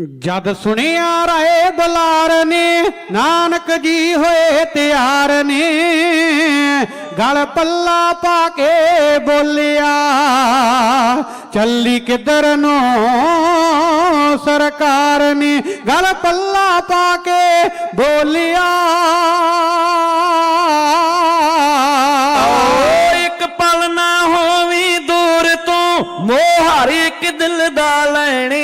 ਜਦ ਸੁਣਿਆ ਰਾਏ ਦੁਲਾਰ ਨੇ, ਨਾਨਕ ਜੀ ਹੋਏ ਤਿਆਰ ਨੇ, ਗਲ ਪੱਲਾ ਪਾ ਕੇ ਬੋਲਿਆ, ਚੱਲੀ ਕਿੱਧਰ ਨੂੰ ਸਰਕਾਰ ਨੇ, ਗਲ ਪੱਲਾ ਪਾ ਕੇ ਬੋਲਿਆ। ਇੱਕ ਪਲ ਨਾ ਹੋਵੀ ਦੂਰ ਤੋਂ, ਮੋਹਾਰੀ ਹਰ ਇੱਕ ਦਿਲ ਦਾ ਲੈਣਿਆ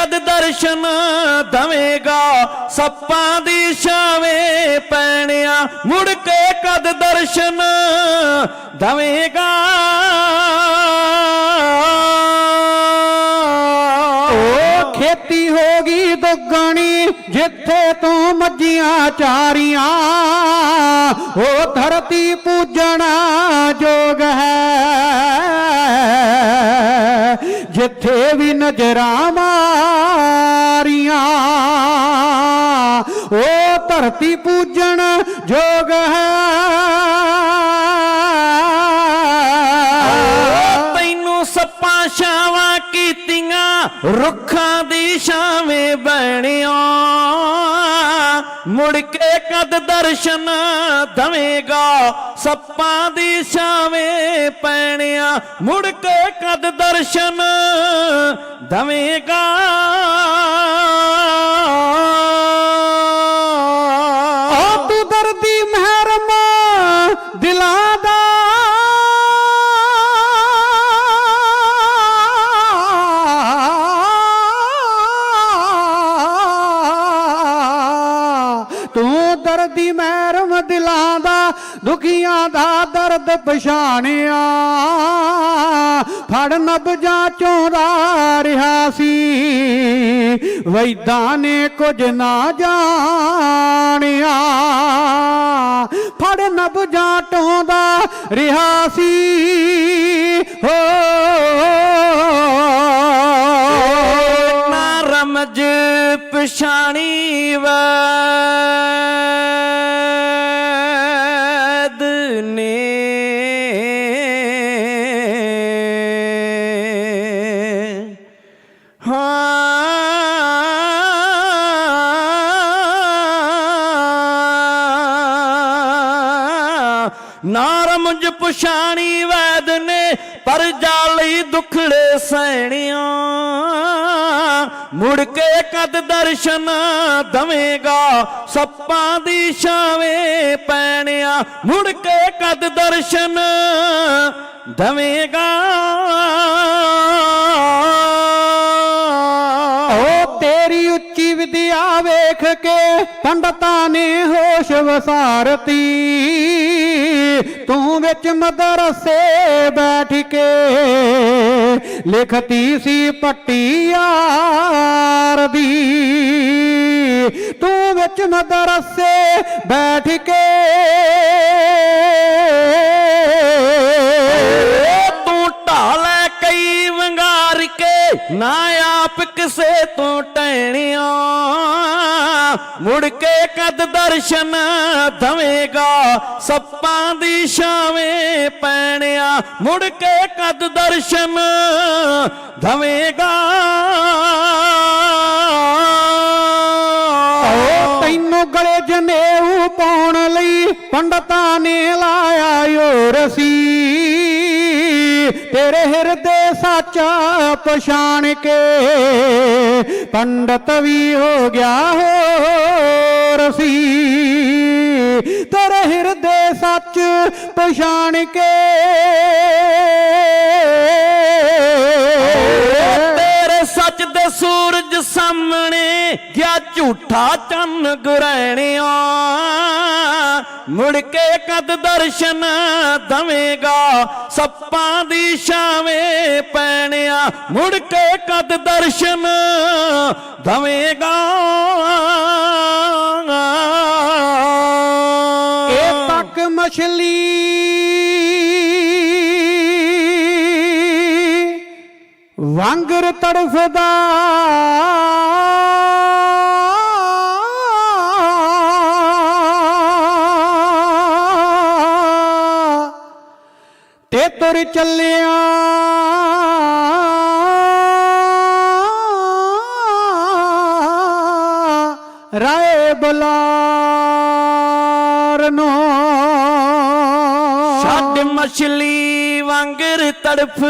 ਕਦ ਦਰਸ਼ਨ ਦਵੇਗਾ, ਸੱਪਾਂ ਦੀ ਛਾਵੇਂ ਪੈਣਿਆ, ਮੁੜ ਕੇ ਕਦ ਦਰਸ਼ਨ ਦਵੇਗਾ। ਓ ਖੇਤੀ ਹੋ ਗਈ ਦੁੱਗਣੀ, ਜਿੱਥੇ ਤੂੰ ਮੱਝੀਆਂ ਚਾਰੀਆਂ ਉਹ ਧਰਤੀ ਪੂਜਣਾ ਜੋਗ ਹੈ। ਜਿੱਥੇ ਵੀ ਨਜ਼ਰਾਂ ਮਾਰੀਆਂ ਉਹ ਧਰਤੀ ਪੂਜਣ ਜੋਗ ਹੈ। ਕੀਤੀਆਂ ਰੁੱਖਾਂ ਦੀ ਛਾਵੇਂ ਬਣਿਆ ਮੁੜ ਕੇ ਕਦ ਦਰਸ਼ਨ ਦਵੇਂਗਾ, ਸੱਪਾਂ ਦੀ ਛਾਵੇਂ ਪੈਣਿਆ। ਮੁੜ ਕੇ ਕਦ ਦਰਸ਼ਨ ਦਵੇਂਗਾ। ਦਾ ਦਰਦ ਪਛਾਣਿਆ, ਫੜ ਨਬਜਾਂ ਚੋਂ ਦਾ ਰਿਹਾ ਸੀ। ਵੈਦਾਂ ਨੇ ਕੁਝ ਨਾ ਜਾਣਿਆ, ਫੜ ਨਬਜਾਂ ਟੋਂ ਦਾ ਰਿਹਾ ਸੀ। ਹੋ। ਨਾ ਰਮਜ ਪਛਾਣੀ ਵੈਦ ਹਾਂ ਨਾ ਪਛਾਣੀ ਵੈਦ ਨੇ, ਪਰ ਜਾਲੀ ਦੁਖੜੇ ਸਹਿਣਿਆ ਮੁੜ ਕੇ ਕਦ ਦਰਸ਼ਨ ਦਵੇਂਗਾ, ਸੱਪਾਂ ਦੀ ਛਾਵੇਂ ਪੈਣਿਆ। ਮੁੜ ਕੇ ਕਦ ਦਰਸ਼ਨ ਦਵੇਂਗਾ। ਹੋ ਤੇਰੀ ਉੱਚੀ ਵਿਦਿਆ ਵੇਖ ਕੇ ਪੰਡਤਾਂ ਨੇ ਹੋਸ਼ ਵਸਾਰਤੀ। ਤੂੰ ਵਿੱਚ ਮਦਰਸੇ ਬੈਠ ਕੇ ਲਿਖਤੀ ਸੀ ਪੱਟੀ ਦੀ। ਤੂੰ ਵਿੱਚ ਮਦਰਸੇ ਬੈਠ ਕੇ ਤੂੰ ਢਾਲੇ ਕਈ ਵੰਗਾਰ ਕੇ, ਨਾ ਆਪ ਕਿਸੇ ਤੋਂ ਮੁੜ ਕੇ ਕਦ ਦਰਸ਼ਨ ਦਵੇਗਾ? ਸੱਪਾਂ ਦੀ ਛਾਵੇਂ ਪੈਣਿਆ। ਮੁੜ ਕੇ ਕਦ ਦਰਸ਼ਨ ਦਵੇਗਾ? ਤੈਨੂੰ ਗਲੇ ਜਨੇਊ ਪਾਉਣ ਲਈ ਪੰਡਤਾਂ ਨੇ ਲਾਇਆ ਓ ਰਸੀ। ਤੇਰੇ ਹਿਰਦੇ ਸੱਚਾ ਪਛਾਣ ਕੇ ਪੰਡਤ ਵੀ ਹੋ ਗਿਆ ਹੋ ਰਸੀ ਤੇਰੇ ਹਿਰਦੇ ਸੱਚ ਪਛਾਣ ਕੇ ਤੇਰੇ ਸੱਚ ਦੇ ਸੂਰਜ ਸਾਹਮਣੇ ਗਿਆ ਝੂਠਾ ਚੰਨ ਗੁਰੈਣਿਆ ਮੁੜ ਕੇ ਕਦ ਦਰਸ਼ਨ ਦਵੇਂਗਾ, ਸੱਪਾਂ ਦੀ ਛਾਵੇਂ ਪੈਣਿਆ। ਮੁੜ ਕੇ ਕਦ ਦਰਸ਼ਨ ਦਵੇਂਗਾ। ਇਹ ਤੱਕ ਮਛਲੀ ਵਾਂਗਰ ਤੜਫਦਾ। ਤੁਰ ਚੱਲਿਆ। ਰਾਏ ਬਲਾਰ ਨੂੰ। ਛੱਡ ਮਛਲੀ ਵਾਂਗਰ ਤੜਫ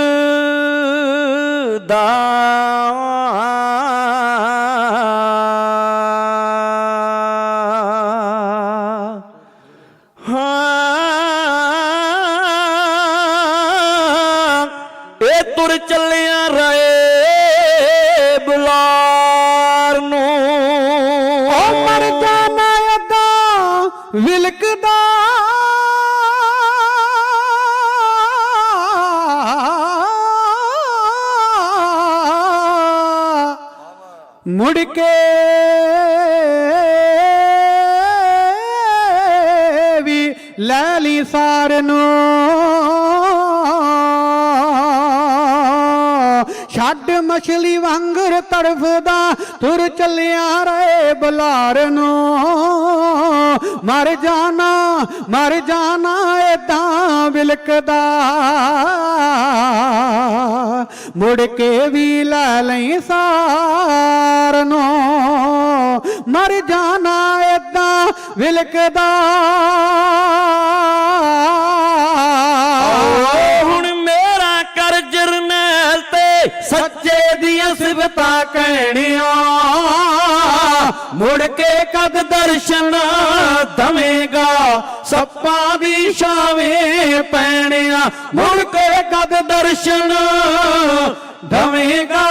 ਦਾ। ਹਾਂ। ਵਿਲਕਦਾ ਮੁੜ ਕੇ ਵੀ ਲੈ ਲਈ ਸਾਰ ਨੂੰ। ਮਛਲੀ ਵਾਂਗਰ ਤੜਫਦਾ, ਤੁਰ ਚੱਲਿਆ ਰਹੇ ਬੁਲਾਰ ਨੂੰ। ਮਰ ਜਾਣਾ ਮਰ ਜਾਣਾ ਏਦਾਂ ਵਿਲਕਦਾ। ਮੁੜ ਕੇ ਵੀ ਲੈ ਲਈ ਸਾਰ ਨੂੰ। ਮਰ ਜਾਣਾ ਏਦਾਂ ਵਿਲਕਦਾ। ਹੁਣ ਮੇਰਾ ਕਰ ਜਰਨੈਲ ਤੇ ਸੱਚੇ ਸਿਵਤਾ ਕਹਿਣਿਆ। ਮੁੜ ਕੇ ਕਦ ਦਰਸ਼ਨ ਦਵੇਂਗਾ। ਸੱਪਾਂ ਦੀ ਛਾਵੇਂ ਪੈਣਿਆ। ਮੁੜ ਕੇ ਕਦ ਦਰਸ਼ਨ ਦਵੇਂਗਾ।